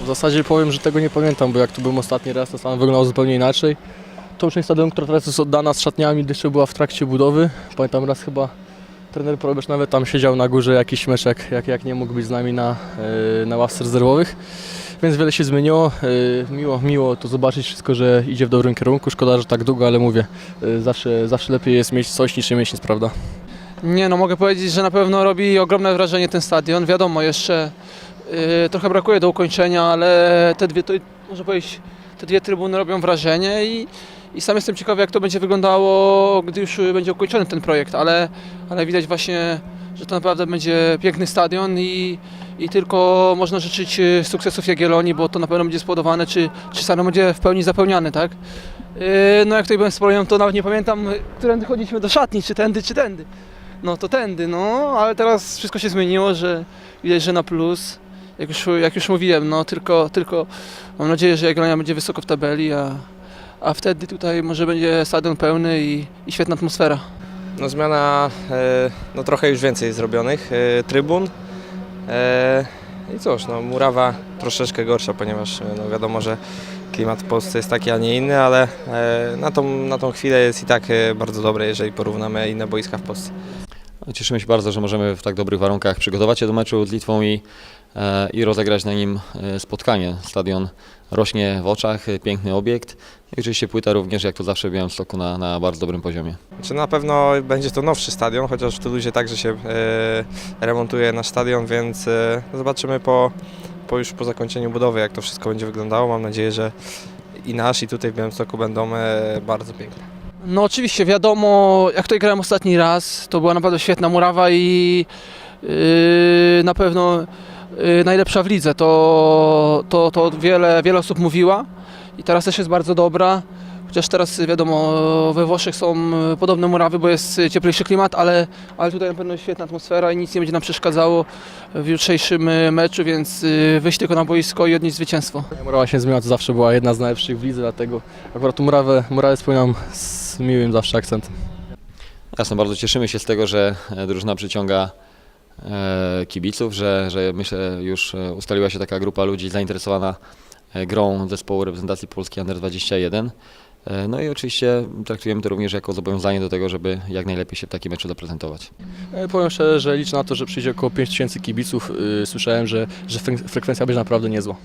W zasadzie powiem, że tego nie pamiętam, bo jak tu byłem ostatni raz, to stan wyglądał zupełnie inaczej. Tą część stadionu, która teraz jest oddana z szatniami, jeszcze była w trakcie budowy. Pamiętam raz chyba trener Probierz nawet tam siedział na górze jakiś meczek, jak, jak nie mógł być z nami na, e, na ławce rezerwowych. Więc wiele się zmieniło. E, Miło, miło to zobaczyć wszystko, że idzie w dobrym kierunku. Szkoda, że tak długo, ale mówię, e, zawsze, zawsze lepiej jest mieć coś niż nie mieć nic, prawda? Nie no, mogę powiedzieć, że na pewno robi ogromne wrażenie ten stadion. Wiadomo, jeszcze trochę brakuje do ukończenia, ale te dwie, to, można powiedzieć, te dwie trybuny robią wrażenie i, i sam jestem ciekawy, jak to będzie wyglądało, gdy już będzie ukończony ten projekt, ale, ale widać właśnie, że to naprawdę będzie piękny stadion i, i tylko można życzyć y, sukcesów Jagiellonii, bo to na pewno będzie spowodowane, czy, czy stadion będzie w pełni zapełniany, tak? No jak tutaj byłem z Polonią, to nawet nie pamiętam, y, którędy chodziliśmy do szatni, czy tędy, czy tędy. No to tędy, no, ale teraz wszystko się zmieniło, że widać, że na plus. Jak już, jak już mówiłem, no tylko, tylko mam nadzieję, że Jagiellonia będzie wysoko w tabeli, a, a wtedy tutaj może będzie stadion pełny i, i świetna atmosfera. No zmiana, e, no trochę już więcej zrobionych e, trybun. E, I cóż, no murawa troszeczkę gorsza, ponieważ e, no wiadomo, że klimat w Polsce jest taki, a nie inny, ale e, na, tą, na tą chwilę jest i tak e, bardzo dobre, jeżeli porównamy inne boiska w Polsce. Cieszymy się bardzo, że możemy w tak dobrych warunkach przygotować się do meczu z Litwą i, e, i rozegrać na nim e, spotkanie. Stadion rośnie w oczach, piękny obiekt i oczywiście płyta również, jak to zawsze w Białymstoku, na, na bardzo dobrym poziomie. Czy na pewno będzie to nowszy stadion, chociaż w Toulouse także się e, remontuje nasz stadion, więc zobaczymy po, po już po zakończeniu budowy, jak to wszystko będzie wyglądało. Mam nadzieję, że i nasz, i tutaj w Białymstoku będą bardzo piękne. No oczywiście, wiadomo, jak tutaj grałem ostatni raz, to była naprawdę świetna murawa i yy, na pewno yy, najlepsza w lidze, to, to, to wiele, wiele osób mówiła i teraz też jest bardzo dobra. Chociaż teraz wiadomo, we Włoszech są podobne murawy, bo jest cieplejszy klimat, ale, ale tutaj na pewno jest świetna atmosfera i nic nie będzie nam przeszkadzało w jutrzejszym y, meczu, więc y, wyjść tylko na boisko i odnieść zwycięstwo. Murawa się zmieniła, to zawsze była jedna z najlepszych w lidze, dlatego akurat murawę, murawę wspominam z miłym zawsze akcentem. Jasno, bardzo cieszymy się z tego, że e, drużyna przyciąga e, kibiców, że, że myślę już e, ustaliła się taka grupa ludzi zainteresowana grą zespołu reprezentacji Polski Under 21. E, No i oczywiście traktujemy to również jako zobowiązanie do tego, żeby jak najlepiej się w takim meczu zaprezentować. Powiem szczerze, że liczę na to, że przyjdzie około 5000 kibiców. Słyszałem, że, że fre- frekwencja będzie naprawdę niezła.